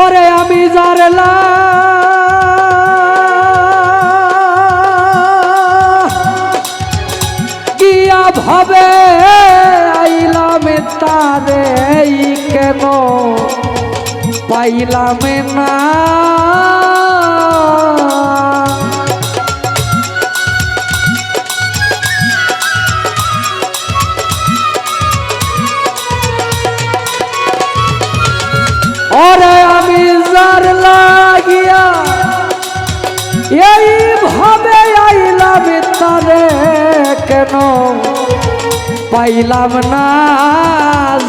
ওরে আমি জারলা। গিয়া ভাবে আইলাম তারে কেন? পাইলাম না। ওরে আমি লাগিয়া। এই ভাবে আইলাম তারে কেন? পাইলাম না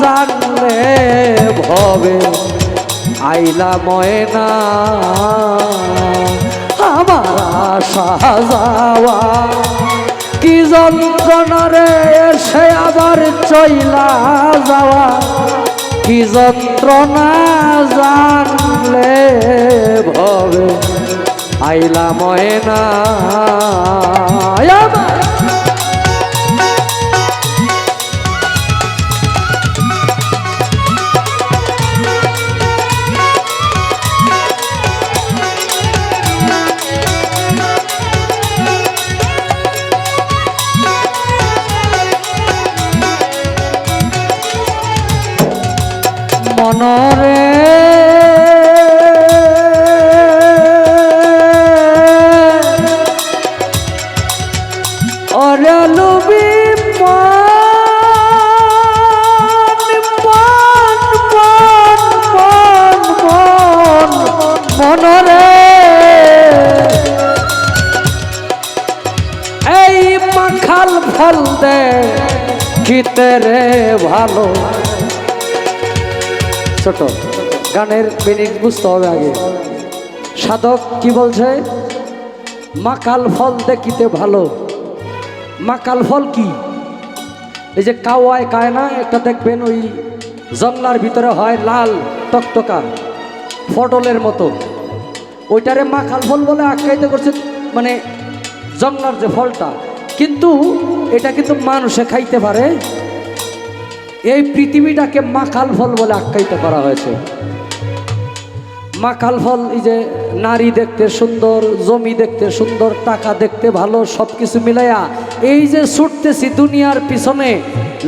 জানলে ভবে। আইলা ময়না আমার যাওয়া। কি যন্ত্রণা রে সে আবার চইলা যাওয়া। কি যন্ত্রণা জানলে ভবে? আইলা ময়না ভালো। ছোট, গানের মিনিং বুঝতে হবে আগে। সাধক কি বলছে? মাকাল ফল দেখিতে ভালো। মাকাল ফল কি? এই যে কাওয়ায় কায় না, একটা দেখবেন ওই জংলার ভিতরে হয় লাল টকটকা ফটলের মতো। ওইটারে মাকাল ফল বলে আখ্যায়িত করছে মানে জংলার যে ফলটা। কিন্তু এটা কিন্তু মানুষে খাইতে পারে। এই পৃথিবীটাকে মাকাল ফল বলে আখ্যায়িত করা হয়েছে। মাকাল ফল, এই যে নারী দেখতে সুন্দর, জমি দেখতে সুন্দর, টাকা দেখতে ভালো সব কিছু মিলাইয়া এই যে ছুটতেছি দুনিয়ার পিছনে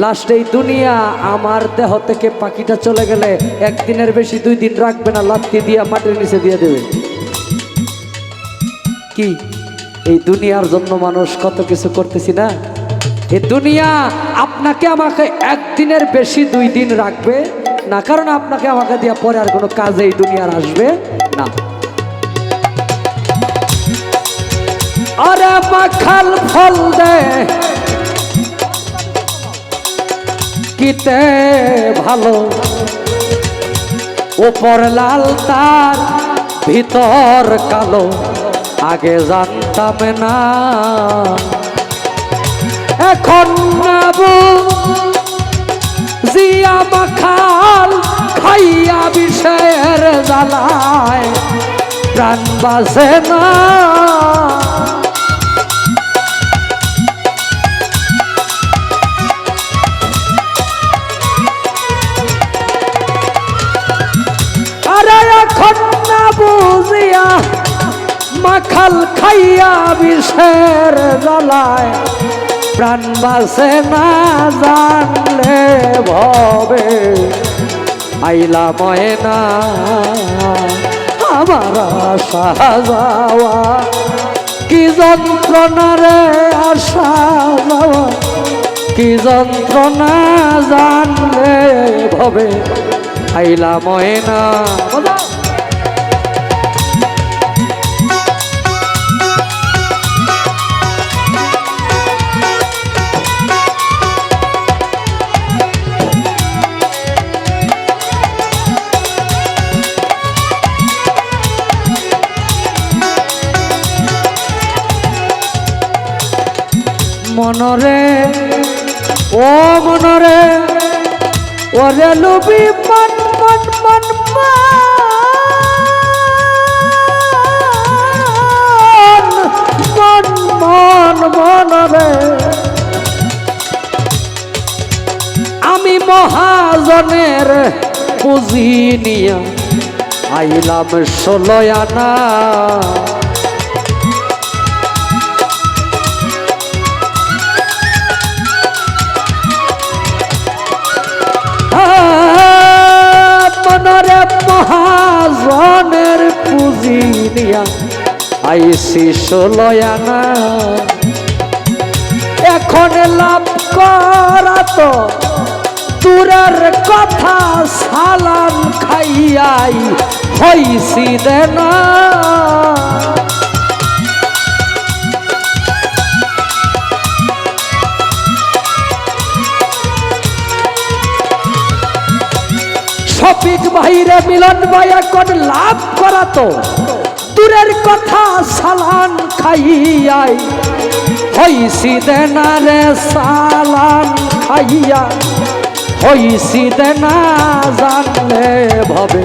লাস্টে এই দুনিয়া আমার দেহ থেকে পাখিটা চলে গেলে একদিনের বেশি দুই দিন রাখবে না, লাত্তি দিয়া মাটির নিচে দিয়ে দেবে। কি? এই দুনিয়ার জন্য মানুষ কত কিছু করতেছি না? এই দুনিয়া আপনাকে আমাকে একদিনের বেশি দুই দিন রাখবে না, কারণ আপনাকে আমাকে দিয়া পরে আর কোনো কাজে এই দুনিয়ার আসবে না। আরে মাখাল ফল কিতে ভালো। উপর লাল তার, ভিতর কালো। আগে জানতাম না। এখন নাবু। জিয়া মাখাল খাইয়া বিষের জ্বালায়, প্রাণ এখন না বুঝিয়া মাখাল খাইয়া বিষের জ্বালায় প্রাণ বাসে না জানলে ভবে। আইলা ময়না, আমার আশা যাওয়া। কি যন্ত্রণা রে আশা যাওয়া? কি যন্ত্রণা জানলে ভবে। আইলা ময়না মনরে, ও মনরে, ওরে লুবি মন মন মন মন মন মন, মনরে। আমি মহাজনের পুঁজি নিয়া, আইলাম ষোলো মহাজনের পুঁজি দিয়া আইসি সোলয়া না এখন লাভ করা তো দূরের কথা সালাম খাইয়াই হইসি দেনা। শফিক ভাইরে মিলন ভাই এখন লাভ করা তো। দূরের কথা সালান খাইয়াই। হইছি দেনা রে সালান খাইয়া। হইছি দেনা জানলে ভবে।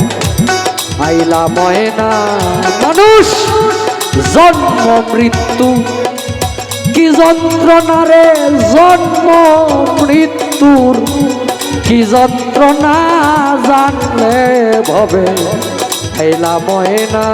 আইলা ময়না মানুষ, জন্ম মৃত্যু। কি যন্ত্রণা রে জন্ম মৃত্যুর কি যন্ত্রণা জানলে ভবে আইলা ময়না।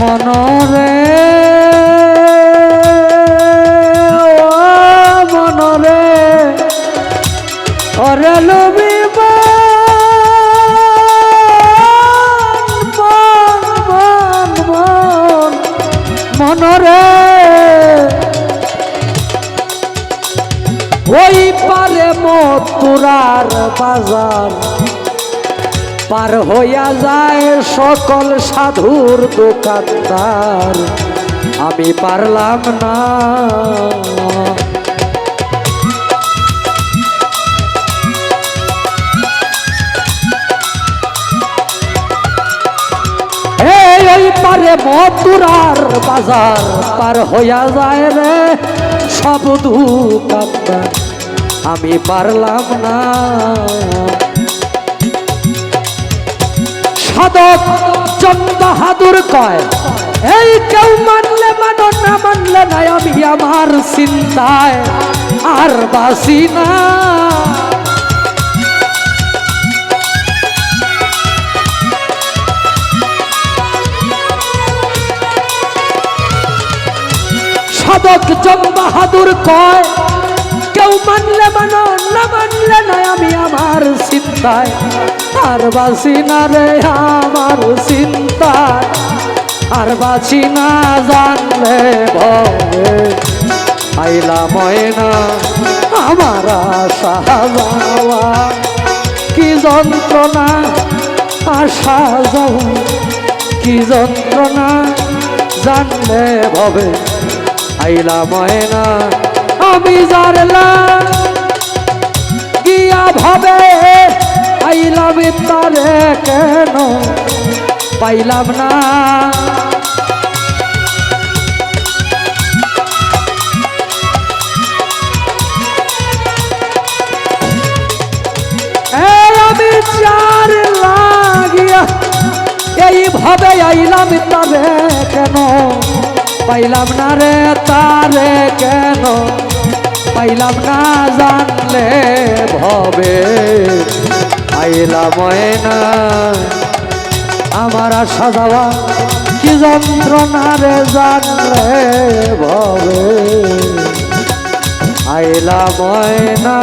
মনরে মনরে ওরে লবি মনরে। ওই পারে মতুরার বাজার পার হইয়া যায় সকল সাধুর দোকানদার। আমি পারলাম না। পারে মতুরার বাজার পার হইয়া যায় রে সব দোকানদার। আমি পারলাম না। জন বাহাদুর কয়, এই কেউ মানলে মানো না মানলে নাই আমি আমার চিন্তায় আর বাসি না। সাধক জন বাহাদুর কয়, কেউ মানলে মানো না মানলে নয় আমি আমার চিন্তায় আর বাসি না রে আমার চিন্তা। আর বাসি না জানলে ভবে আইলা ময়না, আমার আশা কি যন্ত্রণা, আশা যাওয়া কি যন্ত্রণা, জানলে ভবে আইলা ময়না, আমি জানলাম। গিয়া ভাবে আইলাম তারে কেন পাইলাম না এই আমি চার লাগিয়া এইভাবে আইলাম তারে কেন পাইলাম না রে তারে কেন পাইলাম না জানলে ভবে আইলাম ময়না আমার আশা যাওয়া কি যন্ত্রণা রে জানলে ভবে। আইলা ময়না